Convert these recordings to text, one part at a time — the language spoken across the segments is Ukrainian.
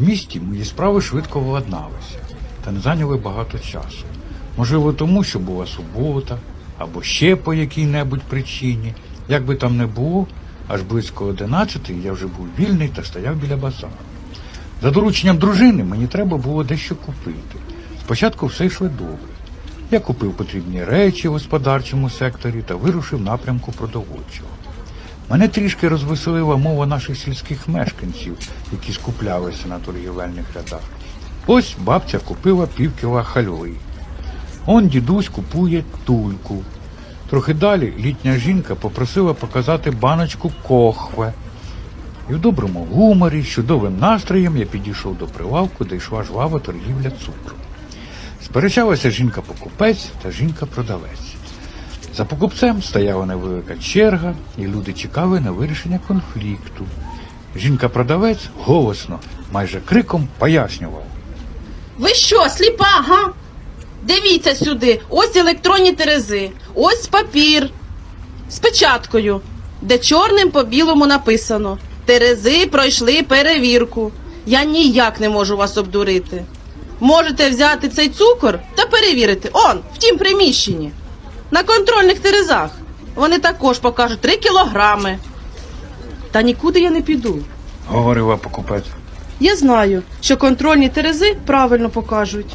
передмісті мої справи швидко владналися та не зайняли багато часу. Можливо, тому, що була субота, або ще по якій-небудь причині. Як би там не було, аж близько одинадцятої я вже був вільний та стояв біля базару. За дорученням дружини мені треба було дещо купити. Спочатку все йшло добре. Я купив потрібні речі в господарчому секторі та вирушив в напрямку продовольчого. Мене трішки розвеселила мова наших сільських мешканців, які скуплялися на торгівельних рядах. Ось бабця купила пів кіла хальви. Он дідусь купує тульку. Трохи далі літня жінка попросила показати баночку кохве. І в доброму гуморі, з чудовим настроєм я підійшов до прилавку, де йшла жвава торгівля цукру. Сперечалася жінка-покупець та жінка-продавець. За покупцем стояла невелика черга, і люди чекали на вирішення конфлікту. Жінка-продавець голосно, майже криком пояснював. Ви що, сліпа, га? Дивіться сюди, ось електронні терези, ось папір з печаткою, де чорним по білому написано. Терези пройшли перевірку. Я ніяк не можу вас обдурити. Можете взяти цей цукор та перевірити. Он, в тім приміщенні. На контрольних терезах. Вони також покажуть 3 кілограми. Та нікуди я не піду. говорила покупець. Я знаю, що контрольні терези правильно покажуть.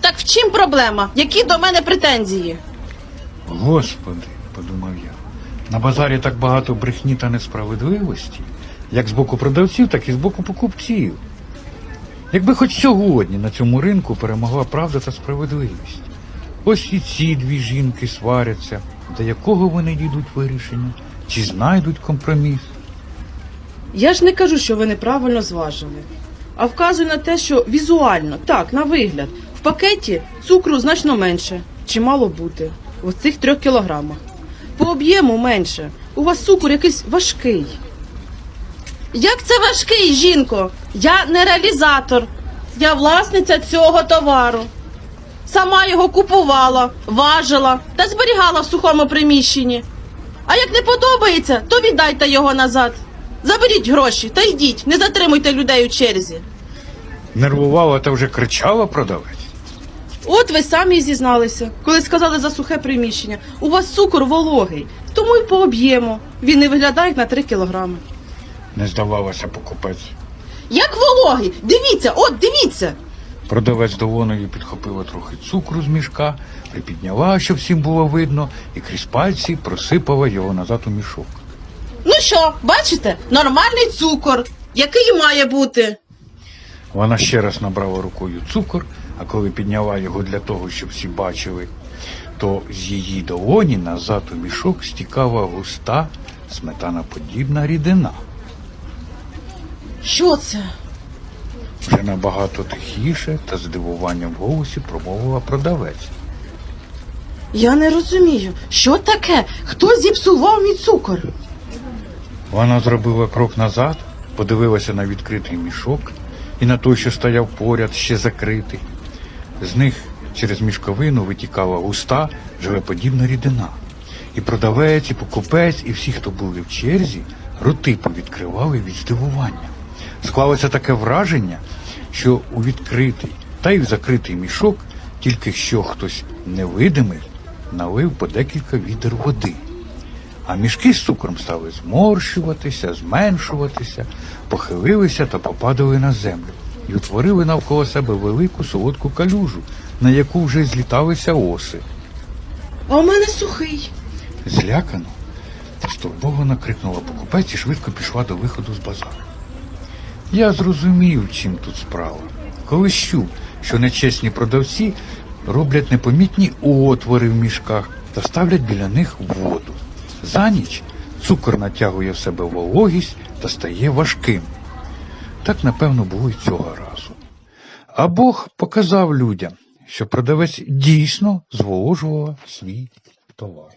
Так в чим проблема? Які до мене претензії? Господи, подумав я, на базарі так багато брехні та несправедливості, як з боку продавців, так і з боку покупців. Якби хоч сьогодні на цьому ринку перемогла правда та справедливість. Ось і ці дві жінки сваряться, до якого вони дійдуть вирішення, чи знайдуть компроміс. Я ж не кажу, що ви неправильно зважили, а вказую на те, що візуально, так, на вигляд, в пакеті цукру значно менше, чи мало бути, в цих трьох кілограмах. По об'єму менше. У вас цукор якийсь важкий. Як це важкий, жінко? Я не реалізатор. Я власниця цього товару. Сама його купувала, важила та зберігала в сухому приміщенні. А як не подобається, то віддайте його назад. Заберіть гроші та йдіть, не затримуйте людей у черзі. Нервувала та вже кричала продавець. От ви самі і зізналися, коли сказали за сухе приміщення. У вас цукор вологий, тому й по об'єму. Він не виглядає як на 3 кілограми. Не здавалася покупець. Як вологий? Дивіться, от дивіться. Продавець долоною підхопила трохи цукру з мішка, припідняла, щоб всім було видно, і крізь пальці просипала його назад у мішок. Ну що, бачите, нормальний цукор, який має бути. Вона ще раз набрала рукою цукор, а коли підняла його для того, щоб всі бачили, то з її долоні назад у мішок стікала густа сметаноподібна рідина. Що це? Вже набагато тихіше та з здивуванням в голосі промовила продавець. Я не розумію, що таке? Хто зіпсував мій цукор? Вона зробила крок назад, подивилася на відкритий мішок і на той, що стояв поряд, ще закритий. З них через мішковину витікала густа, живеподібна рідина. І продавець, і покупець, і всі, хто були в черзі, роти повідкривали від здивування. Склалося таке враження, що у відкритий та й в закритий мішок тільки що хтось невидимий налив по декілька відер води. А мішки з цукром стали зморщуватися, зменшуватися, похилилися та попадали на землю і утворили навколо себе велику солодку калюжу, на яку вже зліталися оси. А у мене сухий. Злякано, стурбовано крикнула покупець і швидко пішла до виходу з базару. Я зрозумів, чим тут справа. Коли чув, що нечесні продавці роблять непомітні отвори в мішках та ставлять біля них воду. За ніч цукор натягує в себе вологість та стає важким. Так, напевно, було й цього разу. А Бог показав людям, що продавець дійсно зволожував свій товар.